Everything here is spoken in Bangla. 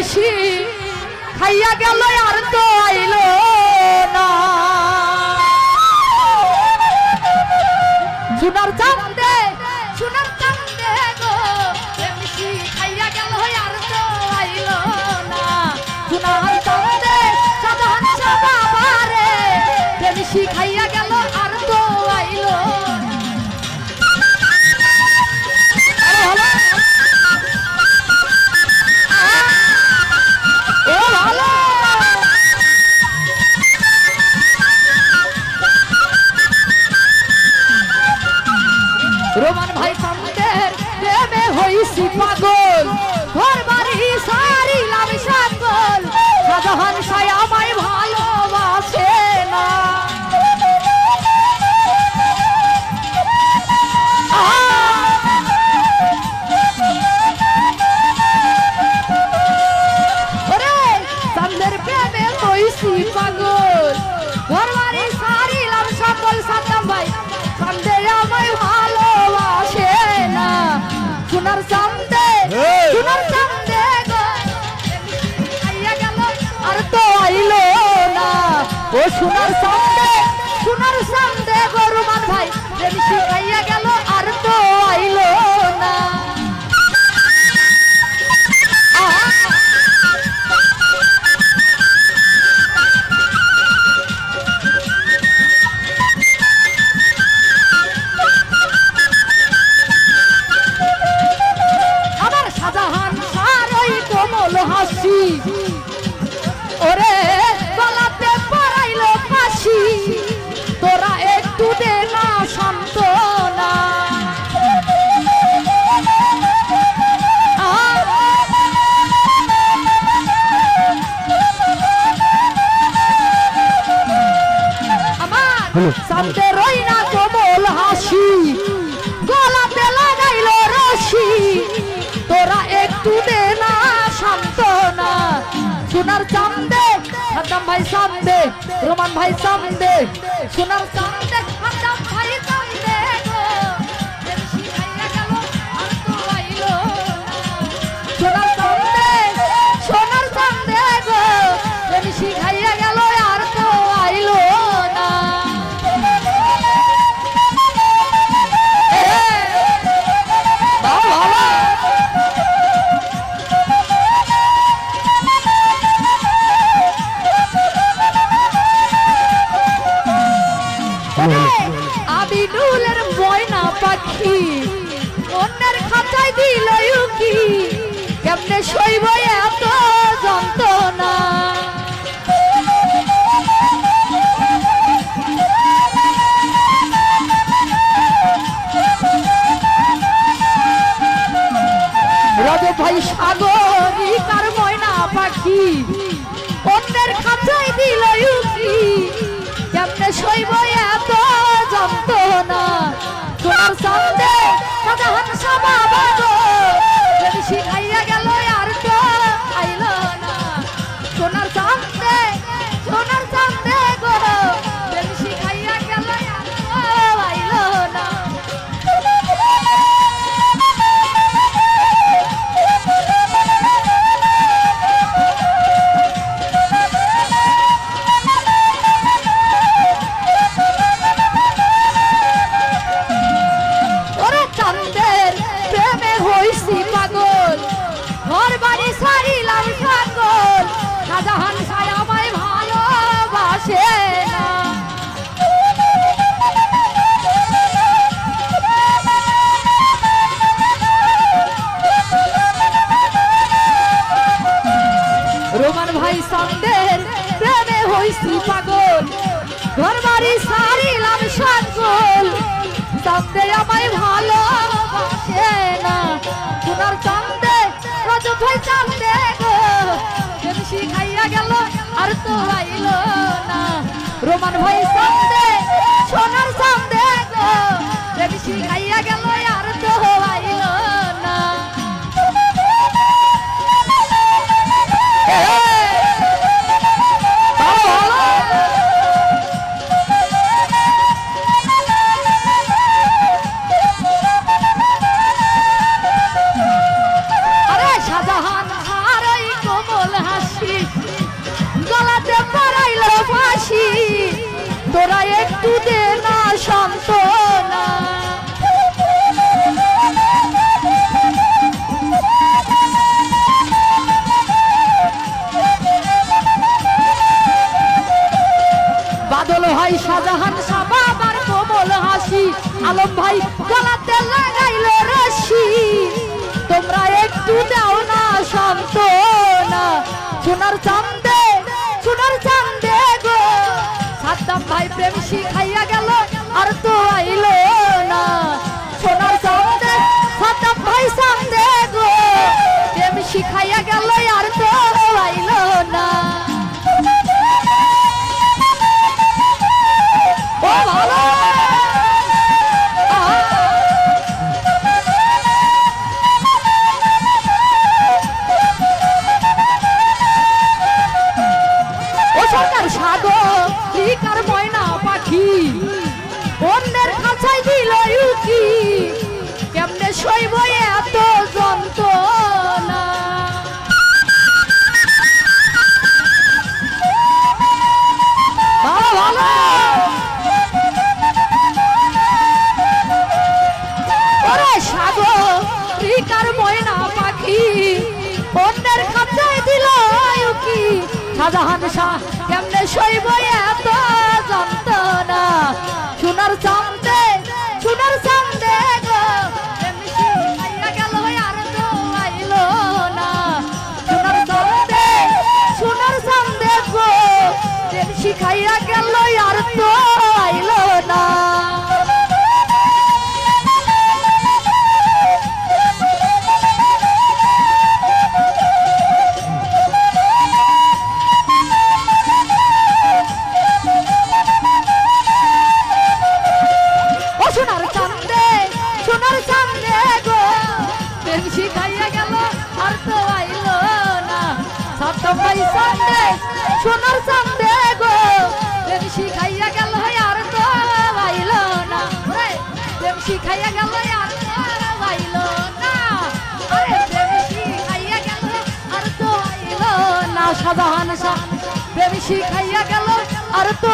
মিশি খাইয়া গেল আর তো আইলো না। সোনার চান্দে সোনার চান্দে গো মিশি খাইয়া গেল আর তো আইলো না। সোনার চান্দে সাধান বাবারে মিশি খাইয়া হইছি পাগল। ঘর বাড়ি সারিলাম সকল শাহজাহান সাই আমায় ভালোবাসে না। পাগল। ঘর বাড়ি সারিলাম সকল সাতাম ভাই। ও সোনার সঙ্গে সোনার চান্দে সামনে রই না হাসি, গলাতে লাগাইলো রশি। তোরা একটু দে না শান্ত না সোনার চান্দে হাদাম ভাই সামদে রোমান ভাই সামদে সোনার চান্দে। সোনার গো। গেল সইব এত যন্ত্রণা। রব ভাই সাগরিকার ময়না পাখি, অন্যের খাঁচায় দিল ইউকি কেমনে সইব এত যন্ত্রণা। তোমার সন্দে সাধারণ সভা বাগো যদি প্রেমে হইছি পাগল। ঘর বাড়ি সারিলাম সকল সন্দে আমায় ভালোবাসে না। সোনার চন্দে রজ ভাই চন্দে গো শিখাইয়া গেল আর তো আইল না। রোমান ভাই সন্দে বাদল ভাই, শাহজাহান শাহ বাবার কোমল হাসি। আলম ভাই, গলাতে লাগাইল রশি। তোমরা একটু দাও না, শান্ত না। সোনার চান্দে সোনার চান্দে গো। সাদ্দাম ভাই, প্রেম সাগর লিকার ময়না পাখি। অন্যের খাঁচাই দিল ইউকি। কেমনে সইব এত যন্ত্রণা? ময়না পাখি। শাহজাহান শাহ, কেমনে সইব সোনার চান্দে গো। প্রেম শিখাইয়া গেল আর তো বাইল না। গেল আর তো আইলো না। গেল, আর তো বাইল না। গেল, আর তো